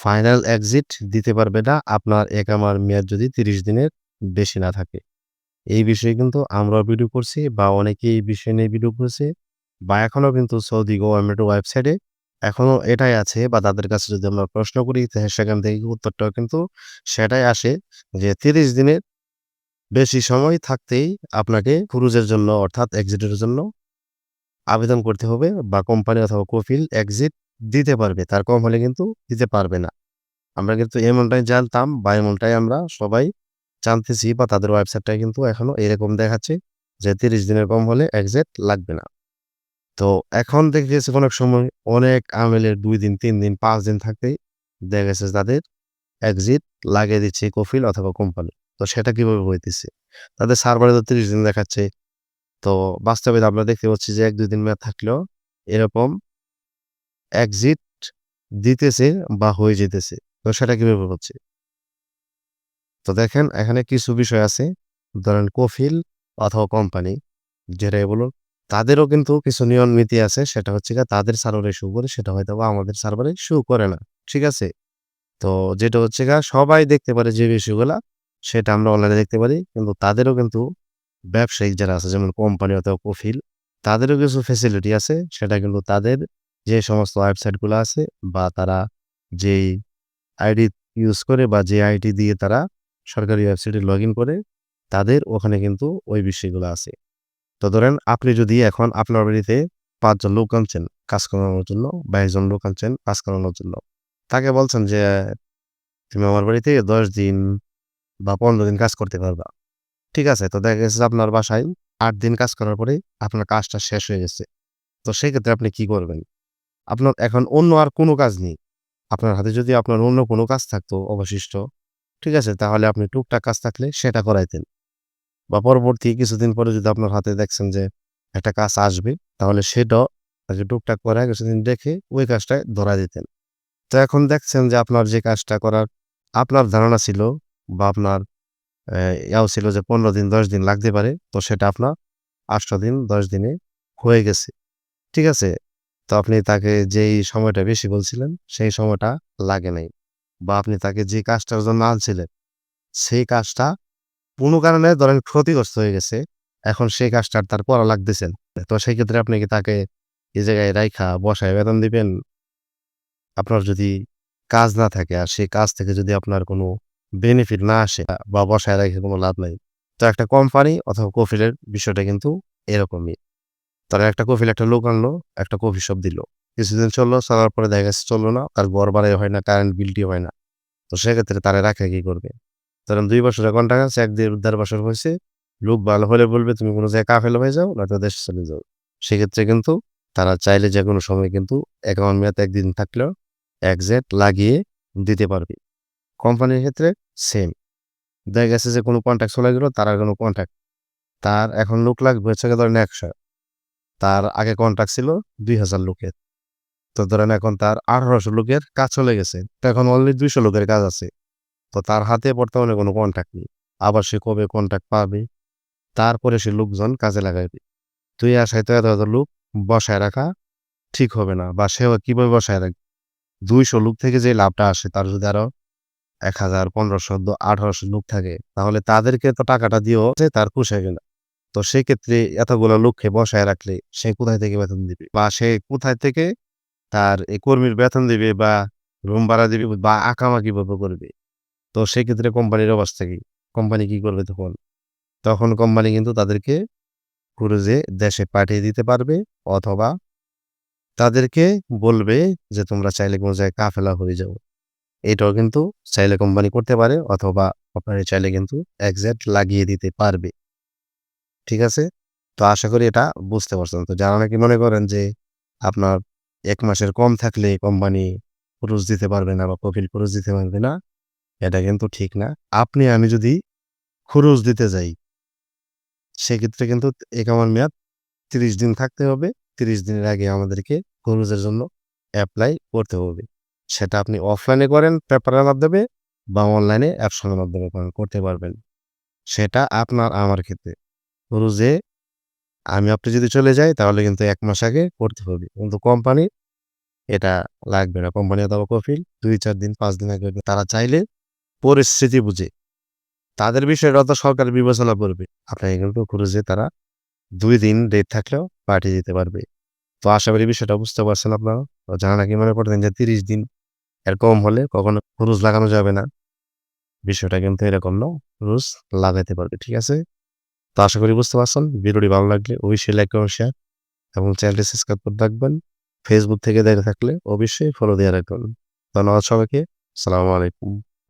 Final exit দিতে পারবে না আপনার একামার মেয়াদ যদি ৩০ দিনের বেশি না থাকে। এই বিষয়ে কিন্তু আমরাও ভিডিও করছি বা অনেকে এই বিষয় নিয়ে ভিডিও করেছে বা এখনও কিন্তু সৌদি গভর্নমেন্টের ওয়েবসাইটে এখনও এটাই আছে বা তাদের কাছে যদি আমরা প্রশ্ন করি সেখান থেকে উত্তরটাও কিন্তু সেটাই আসে যে ৩০ দিনের বেশি সময় থাকতেই আপনাকে ক্রুজের জন্য অর্থাৎ এক্সিটের জন্য আবেদন করতে হবে বা কোম্পানি অথবা কফিল এক্সিট দিতে পারবে। তার কম হলে কিন্তু দিতে পারবে না। আমরা কিন্তু এমনটাই জানতাম বা এমনটাই আমরা সবাই জানতেছি বা তাদের ওয়েবসাইটটায় কিন্তু এখনও এরকম দেখাচ্ছে যে ৩০ দিনের কম হলে এক্সিট লাগবে না। তো এখন দেখা গেছে অনেক সময় অনেক আমেলের দুই দিন, তিন দিন, পাঁচ দিন থাকতেই দেখা গেছে তাদের এক্সিট লাগিয়ে দিচ্ছে কফিল অথবা কোম্পানি। তো সেটা কীভাবে হইতেছে? তাদের সার্ভারে তো ৩০ দিন দেখাচ্ছে। তো বাস্তবে আমরা দেখতে পাচ্ছি যে ১-২ দিন মেয়াদ থাকলেও এরকম এক্সিট দিতেছে বা হয়ে যেতেছে। তো সেটা কীভাবে হচ্ছে? তো দেখেন এখানে কিছু বিষয় আছে। ধরেন কফিল অথবা কোম্পানি যেটাই বলুন, তাদেরও কিন্তু কিছু নিয়ম নীতি আছে। সেটা হচ্ছে গিয়ে তাদের সার্ভারে শো করে সেটা হয়তো বা আমাদের সার্ভারে শো করে না। ঠিক আছে? তো যেটা হচ্ছে গিয়ে সবাই দেখতে পারে যে বিষয়গুলা সেটা আমরা অনলাইনে দেখতে পারি। কিন্তু তাদেরও কিন্তু ব্যবসায়িক যারা আছে যেমন কোম্পানি অথবা কফিল তাদেরও কিছু ফেসিলিটি আছে। সেটা কিন্তু তাদের যে সমস্ত ওয়েবসাইটগুলো আছে বা তারা যেই আইডি ইউজ করে বা যে আইডি দিয়ে তারা সরকারি ওয়েবসাইটে লগইন করে তাদের ওখানে কিন্তু ওই বিষয়গুলো আছে। তো ধরেন আপনি যদি এখন আপনার বাড়িতে পাঁচজন লোক আনছেন কাজ করানোর জন্য বা ১ জন লোক আনছেন কাজ করানোর জন্য। তাকে বলছেন যে, "তুমি আমার বাড়িতে ১০ দিন বা ১৫ দিন কাজ করতে পারবা।" ঠিক আছে? তো দেখা গেছে আপনার বাসায় আট দিন কাজ করার পরেই আপনার কাজটা শেষ হয়ে গেছে। তো সেক্ষেত্রে আপনি কি করবেন? আপনার এখন অন্য আর কোনো কাজ নেই। আপনার হাতে যদি আপনার অন্য কোনো কাজ থাকতো অবশিষ্ট, ঠিক আছে? তাহলে আপনি টুকটাক কাজ থাকলে সেটা করাইতেন। বা পরবর্তী কিছুদিন পরে যদি আপনার হাতে দেখছেন যে একটা কাজ আসবে তাহলে সেটাও টুকটাক করে কিছুদিন দেখে ওই কাজটায় ধরায় দিতেন। তো এখন দেখছেন যে আপনার যে কাজটা করার আপনার ধারণা ছিল বা আপনার ইয়াও ছিল যে ১৫ দিন ১০ দিন লাগতে পারে। তো সেটা আপনার ৮ দিন ১০ দিনে হয়ে গেছে। ঠিক আছে? তো আপনি তাকে যেই সময়টা বেশি বলছিলেন, সেই সময়টা লাগে নাই। বা আপনি তাকে যে কাজটার জন্য আনছিলেন, সেই কাজটা কোনো কারণে ধরেন ক্ষতিগ্রস্ত হয়ে গেছে। এখন সেই কাজটা তার করা লাগতেছে তো সেই ক্ষেত্রে আপনি কি তাকে এই জায়গায় রাইখা, বসায় বেতন দিবেন? আপনার যদি কাজ না থাকে আর সেই কাজ থেকে যদি আপনার কোনো বেনিফিট না আসে বা বসায় রেখে কোনো লাভ নাই। তো একটা কোম্পানি অথবা কফিলের বিষয়টা কিন্তু এরকমই। তারা একটা কফিল একটা লোক আনলো, একটা কফি শপ দিল। কিছুদিন চলল, চলার পরে দেখা গেছে চলল না। তার ঘর ভাড়াই হয় না, কারেন্ট বিলটি হয় না। তো সেক্ষেত্রে তারা রাখে কি করবে? ধরেন ২ বছরের কন্ট্রাক্ট আছে, ১ দেড় বছর হয়েছে লোক ভালো হলে বলবে তুমি কোনো জায়গায় কাফেলা হয়ে যাও নয়তো দেশে চলে যাও। সেক্ষেত্রে কিন্তু তারা চাইলে যেকোনো সময় কিন্তু অ্যাকাউন্ট মেয়াদ একদিন থাকলেও এক্সিট লাগিয়ে দিতে পারবে। কোম্পানির ক্ষেত্রে সেম। দেখা গেছে যে কোনো কন্ট্যাক্ট চলে গেলো তারা কোনো কন্ট্রাক্ট তার এখন লোক লাগবে হচ্ছে ধরেন ১০০ তার আগে কন্ট্রাক্ট ছিল ২০০০ লোকের। তো ধরেন এখন তার ১৮০০ লোকের কাজ চলে গেছে। তো এখন অনলি ২০০ লোকের কাজ আছে। তো তার হাতে বর্তমানে কোনো কন্ট্রাক্ট নেই। আবার সে কবে কন্ট্রাক্ট পাবে? তারপরে সে লোকজন কাজে লাগাইবে। তুই আশায় তো এত, এত লোক বসায় রাখা ঠিক হবে না বা সেও কীভাবে বসায় রাখবে? ২০০ লোক থেকে যে লাভটা আসে তার যদি আরও এক হাজার পনেরোশো আঠারোশো লোক থাকে তাহলে তাদেরকে তো টাকাটা দিয়েও যে তার পোষাইবে না। তো সেক্ষেত্রে এতগুলো লোককে বসায় রাখলে সে কোথায় থেকে বেতন দিবে? বা সে কোথায় থেকে তার এই কর্মীর বেতন দিবে বা রুম ভাড়া দিবে বা আকামা কীভাবে করবে? তো সেক্ষেত্রে কোম্পানির অবস্থা কি? কোম্পানি কি করবে তখন? তখন কোম্পানি কিন্তু তাদেরকে ক্রুজে দেশে পাঠিয়ে দিতে পারবে অথবা তাদেরকে বলবে যে, তোমরা চাইলে কোনো জায়গায় কাফেলা হয়ে যাও। এটাও কিন্তু চাইলে কোম্পানি করতে পারে অথবা আপনারা চাইলে কিন্তু এক্সিট লাগিয়ে দিতে পারবে। ঠিক আছে? তো আশা করি এটা বুঝতে পারছেন। তো যারা নাকি মনে করেন যে আপনার এক মাসের কম থাকলে কোম্পানি ক্রুজ দিতে পারবে না বা কফিল ক্রুজ দিতে পারবে না, এটা কিন্তু ঠিক না। আপনি আমি যদি ক্রুজ দিতে যাই সেক্ষেত্রে কিন্তু একামার মেয়াদ ৩০ দিন থাকতে হবে। ৩০ দিনের আগে আমাদেরকে ক্রুজের জন্য অ্যাপ্লাই করতে হবে। সেটা আপনি অফলাইনে করেন পেপারের মাধ্যমে বা অনলাইনে অ্যাপসনের মাধ্যমে করতে পারবেন। সেটা আপনার আমার ক্ষেত্রে। ক্রুজে আমি আপনি যদি চলে যাই, তাহলে কিন্তু এক মাস আগে করতে হবে। কিন্তু কোম্পানি এটা লাগবে না। কোম্পানি অথবা কফিল ২-৪ দিন, পাঁচ দিন আগে তারা চাইলে পরিস্থিতি বুঝে তাদের বিষয়টা তো সরকার বিবেচনা করবে। আপনাকে কিন্তু ক্রুজে তারা দুই দিন ডেট থাকলেও পাঠিয়ে দিতে পারবে। তো আশা করি বিষয়টা বুঝতে পারছেন আপনারা। যারা নাকি মনে করতেন যে ৩০ দিন এর কম হলে কখনো ক্রুজ লাগানো যাবে না। বিষয়টা কিন্তু এরকম না। ক্রুজ লাগাইতে পারবে। ঠিক আছে? তো আশা করি বুঝতে পারছেন। ভিডিওটি ভালো লাগলে অবশ্যই লাইক এবং শেয়ার এবং চ্যানেলটি সাবস্ক্রাইব করে রাখবেন। ফেসবুক থেকে দেখে থাকলে অবশ্যই ফলো দিয়ে রাখবেন। ধন্যবাদ সবাইকে। সালামু আলাইকুম।